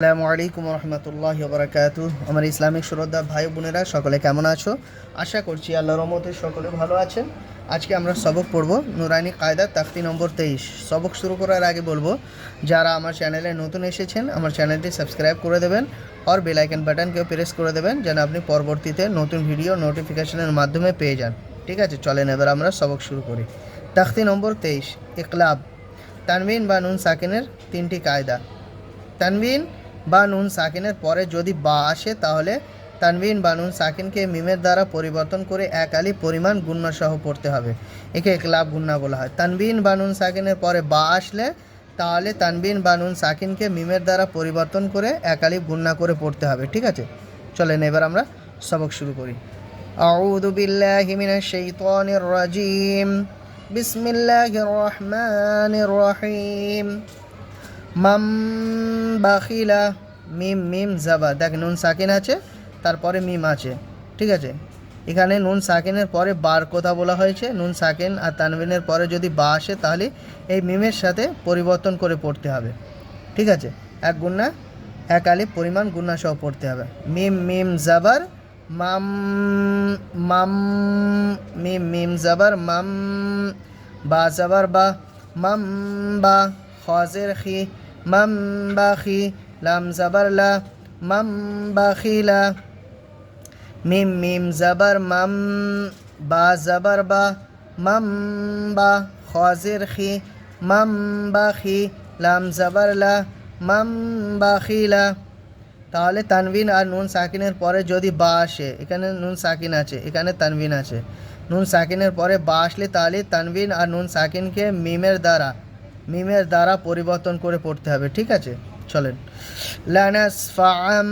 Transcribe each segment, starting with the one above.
আসসালামু আলাইকুম রহমতুল্লাহ বরাকাতু আমার ইসলামিক শ্রদ্ধা ভাই বোনেরা, সকলে কেমন আছো? আশা করছি আল্লাহ রহমতে সকলে ভালো আছেন। আজকে আমরা সবক পড়ব নুরানি কায়দা তাখতি নম্বর তেইশ। সবক শুরু করার আগে বলব, যারা আমার চ্যানেলে নতুন এসেছেন, আমার চ্যানেলটি সাবস্ক্রাইব করে দেবেন আর বেল আইকন বাটনকেও প্রেস করে দেবেন, যেন আপনি পরবর্তীতে নতুন ভিডিও নোটিফিকেশনের মাধ্যমে পেয়ে যান। ঠিক আছে, চলেন এবার আমরা সবক শুরু করি। তাখতি নম্বর তেইশ, ইকলাব। তানবিন বা নুন সাকিনের তিনটি কায়দা। তানবিন বা নুন সাকিনের পরে যদি বা আসে তাহলে তানবিন বা নুন সাকিনকে মিমের দ্বারা পরিবর্তন করে এক আলি পরিমাণ গুণ্য সহ পড়তে হবে একে একলাভ গুণ্যা বলা হয় তানবিন বা নুন সাকিনের পরে বা আসলে তাহলে তানবিন বা নুন সাকিনকে মিমের দ্বারা পরিবর্তন করে এক আলি গুণ্যা করে পড়তে হবে ঠিক আছে চলেন এবার আমরা সবক শুরু করি أعوذ بالله من الشيطان الرجيم بسم الله الرحمن الرحيم মাম বাখিলা, মিম মিম, জাবা। দেখ, নুন সাকিন আছে, তারপরে মিম আছে, ঠিক আছে? এখানে নুন সাকিনের পরে বার কথা বলা হয়েছে, নুন সাকিন আর তানবিনের পরে যদি বা আসে, তাহলে এই মিমের সাথে পরিবর্তন করে পড়তে হবে, ঠিক আছে? এক গুণা এক আলি পরিমাণ গুণা সহ পড়তে হবে। মিম মিম, জাবার, মাম মাম, মিম মিম, জাবার, মাম, বা, জাবার, বা, মাম, বা খজের খি মাম বা খি লাম জাবার লা মাম বা খিলা মিম মিম জাবার মাম, বা জাবার বা, মাম বা, খজের খি, মাম বা খি লাম জাবার লা, মাম বা খিলা তাহলে তানবিন আর নুন সাকিনের পরে যদি বা আসে, এখানে নুন সাকিন আছে, এখানে তানবিন আছে। নুন সাকিনের পরে বা আসলে তাহলে তানবিন আর নুন সাকিনকে মিমের দ্বারা মিমের দ্বারা পরিবর্তন করে পড়তে হবে, ঠিক আছে? চলেন। লানাস ফাম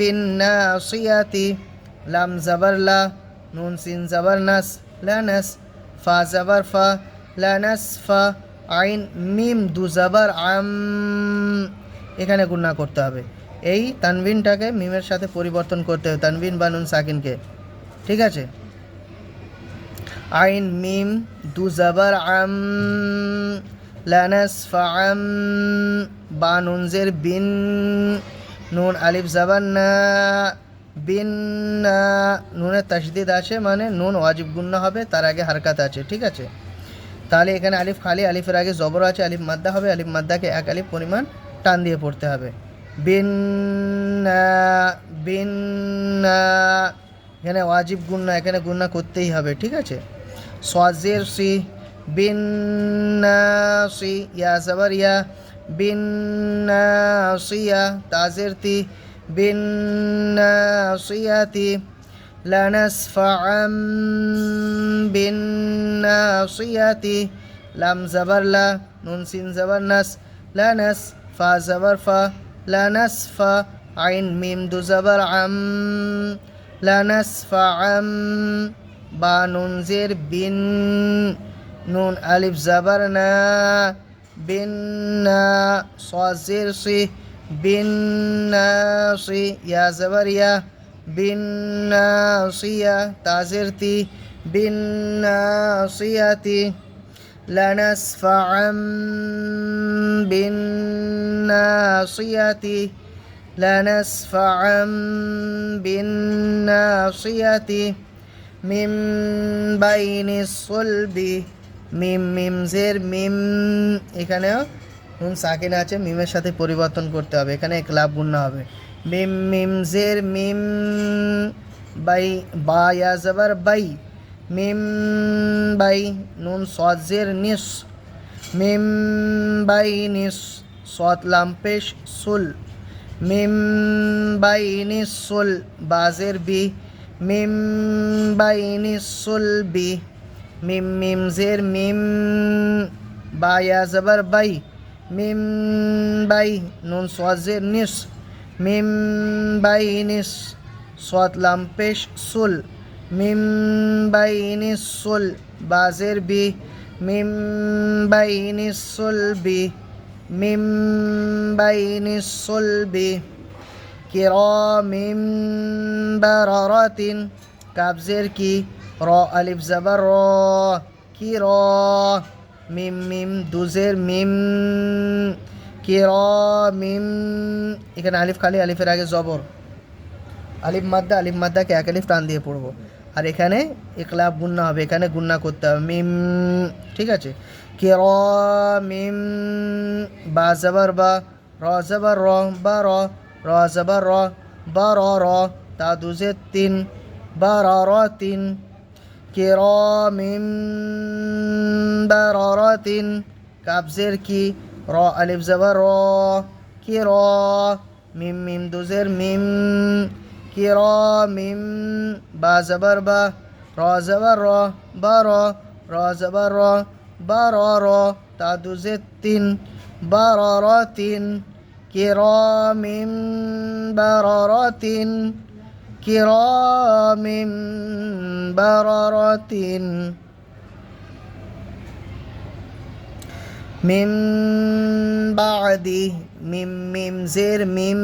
বিন নাসিয়াতি লাম জাবার লা নুন সিন জাবার নাস লানাস ফা জাবার ফা লানাস ফা আইন, মিম দু জাবার আম, এখানে গুণা করতে হবে। এই তানবিনটাকে মিমের সাথে পরিবর্তন করতে হবে, তানবিন বা নুন সাকিনকে, ঠিক আছে? আইন, মিম দু জাবার আম লানাস ফাআম বা নুনজের বিন নুন আলিফ জাবার না, বিন নুনের তাসদিদ আছে মানে নুন ওয়াজিব গুন্না হবে, তার আগে হারকাত আছে, ঠিক আছে? তাহলে এখানে আলিফ খালি, আলিফের আগে জবর আছে, আলিফ মাদ্দা হবে, আলিফ মাদ্দাকে এক আলিফ পরিমাণ টান দিয়ে পড়তে হবে। বিন বিন এখানে ওয়াজিব গুন্না এখানে গুন্না করতেই হবে, ঠিক আছে? সোয়াজের সি بالناصي يا زبريا بالناصية تعزرتي بالناصية لنسفعا بالناصية لم زبر لا نون زبر نس لنس فا زبر فا لنسفع عين ميم دو زبر عم لنسفعا با نون زير بن. نون ألف زبر نا بنا صاد زير صي بالناصي يا زبر يا بالناصية تعزرتي بالناصية لنسفعا بالناصية لنسفعا بالناصية من بين الصلب মিম মিম জের, মিম, এখানেও নুন সাকিন আছে, মিমের সাথে পরিবর্তন করতে হবে, এখানে ক্লাব গুণনা হবে। মিম মিম জের, মিম বাই বা ইয়া জবর বাই, মিম বাই নুন সদ জের নিস, মিম বাই নিস সদ লাম্পেশ সুল, মিম বাই নিস সুল বাজের বি, মিম বাই নিস সুল বি। মিম মিম জের মিম বা ইয়া জবর বাই, মিম বাই নুন সদ জের নিস, মিম বাই বাইনিস সৎ লাম্পেশ সুল, মিম বাইনিস সুল বাজের বি, মিম বাইনিস সুল বি, মিম বাইনিস সুল বি। কিরামিম বারারাতিন কাবজের কি? র আলিফ জাবার র কি র? মিম মিম, দুজের মিম। কিরমিম এখানে আলিফ খালি, আলিফের আগে জবর। আলিফ মাদ্দা, আলিফ মাদ্দাকে এক আলিফ টান দিয়ে পড়ব। আর এখানে একলাপ গুন্না হবে, এখানে গুন্না করতে হবে। মিম, ঠিক আছে? কিরমিম বা জবর, বা র জবর, র, বা র র জবর, র, বা র র, তা দুজে তিন, বা র র তিন। কিরমিম বারারাতিন কাবজের কি র আলিফ জবর র কি র মিম মিম দুজের মিম কি র মিম বা জবর বা র জবর র বা র র জবর র বা র র তা দুজে كرام بررة من بعد মিম মিম জের মিম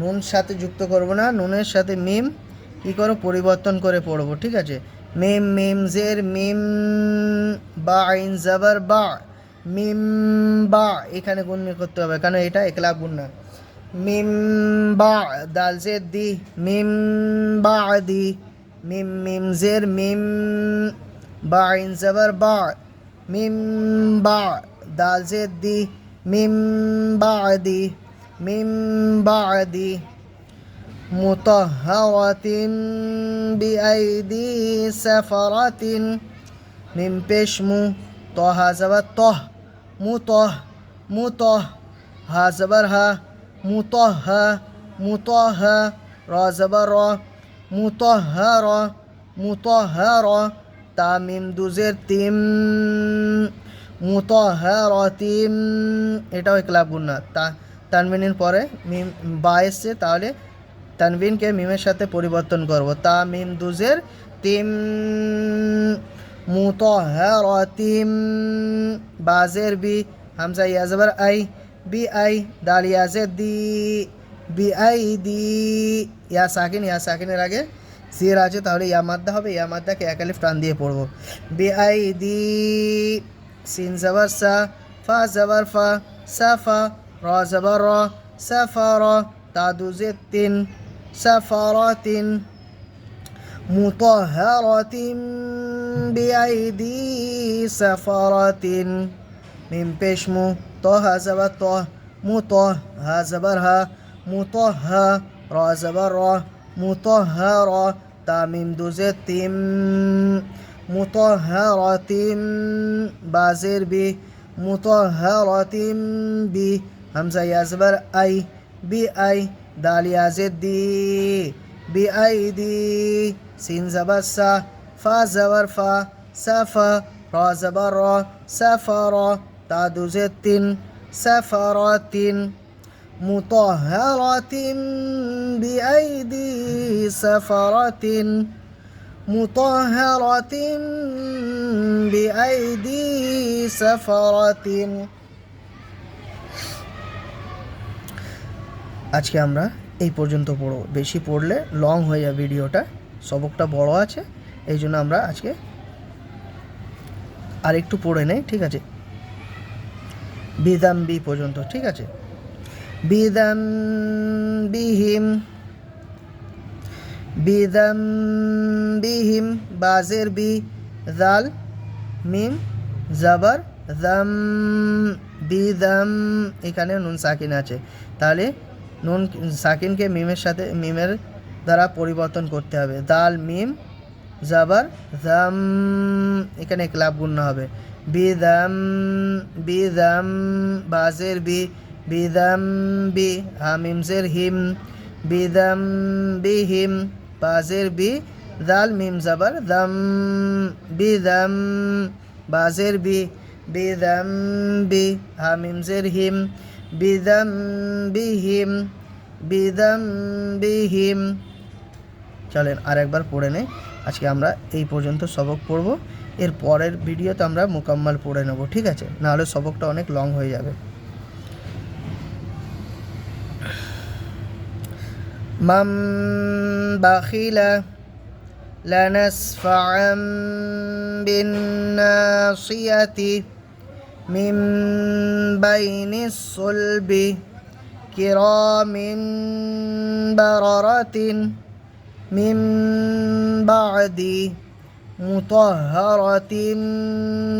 নুন সাথে যুক্ত করব না নুনের সাথে মিম কি করো পরিবর্তন করে পড়বো ঠিক আছে মিম মিম জের মিম বা আইন জাবার বা মিম বা এখানে গুণ করতে হবে কারণ এটা একলা গুণ না من بعد الزد دي من بعد من ميم زر من بعين زبر بعد. من بعد دال زد دي من بعد من بعد. مطهرة بأيدي سفرة من بشمو طه زبر طه. مطه مطه. ها زبرها ها مطه مطه را زبر را مطهر مطهر তামিম দুজের তিম মুতহারাতিম এটাও একলাপ গুন্না তা তানবিনের পরে মিম বা এসছে তাহলে তানবিনকে মিমের সাথে পরিবর্তন করব তা মিম দুজের তিম মুতহারাতিম বাজের বি হামজা ইয়াজবার আই বিআই দাল ইয়াসে দি বিআই দি ইয়া সাকিন ইয়া সাকিনের আগে সির আছে, তাহলে ইয়া হবে ইয়া মাদ্দাকে একালিফ টান দিয়ে পড়ব। বিআই দি সিন জবর সা ফা জবর ফা সাফা র জবর র সাফা র তাদুজে তিন সাফারাতিন মুতাহহারাতিন বিআইদি সাফারাতিন মিম পেশমু طه زبر طه مطه ها زبر ها مطه را زبر را مطهرة تميم دوزة تيم مطهرة بازر بي مطهرة بي همزة يزبر أي بي أي دال يزد دي بي أي دي سين زبر سا فا زبر فا سفا را زبر را سفر তাদুজেতিন সাফারাতিন মুতাহহারাতিন বিআইদি সাফারাতিন মুতাহহারাতিন বিআইদি সাফারাতিন আজকে আমরা এই পর্যন্ত পড়ো বেশি পড়লে লং হয়ে যাবে ভিডিওটা। সবকটা বড় আছে, এই জন্য আমরা আজকে আর একটু পড়ে নেই, ঠিক আছে? বিদাম বি পর্যন্ত, ঠিক আছে? বিদাম বিহিম বিদাম বিহিম বাজের বি, জাল, মিম, জাবার দাম বিদাম, এখানে নুন সাকিন আছে। তাহলে নুন সাকিনকে মিমের সাথে, মিমের দ্বারা পরিবর্তন করতে হবে। দাল মিম, জাবার দাম এখানে ক্লাব গুণ হবে। বি দাম বি দাম বাজের বি বিদাম বি হামিমজের হিম বিদাম বি হিম বাজের বি, দাল মিম জাবার দাম বিদাম বাজের বি বিদাম বি হামিমজের হিম বিদম বিহিম বিদম বিহিম চলেন আর একবার পড়ে নেই। আজকে আমরা এই পর্যন্ত সবক পড়ব। এর পরের ভিডিওতে আমরা মোকাম্মাল পড়ে নেব ঠিক আছে নাহলে সবকটা অনেক লং হয়ে যাবে মাম বাখিলা لنسفعا بالناصية من بين الصلب كرام بررة من بعد مطهرة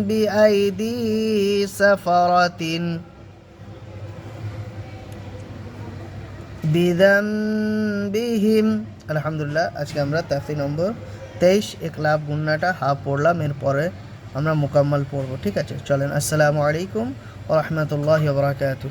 بأيدي سفرة বিদম্বিহিম আলহামদুলিল্লাহ আজকে আমরা তাফি নম্বর তেইশ একলাভ গুন্নাটা হাফ পড়লাম এরপরে আমরা মোকাম্মল পড়বো ঠিক আছে চলেন আসসালামু আলাইকুম ও রহমতুল্লাহ বরাকাতু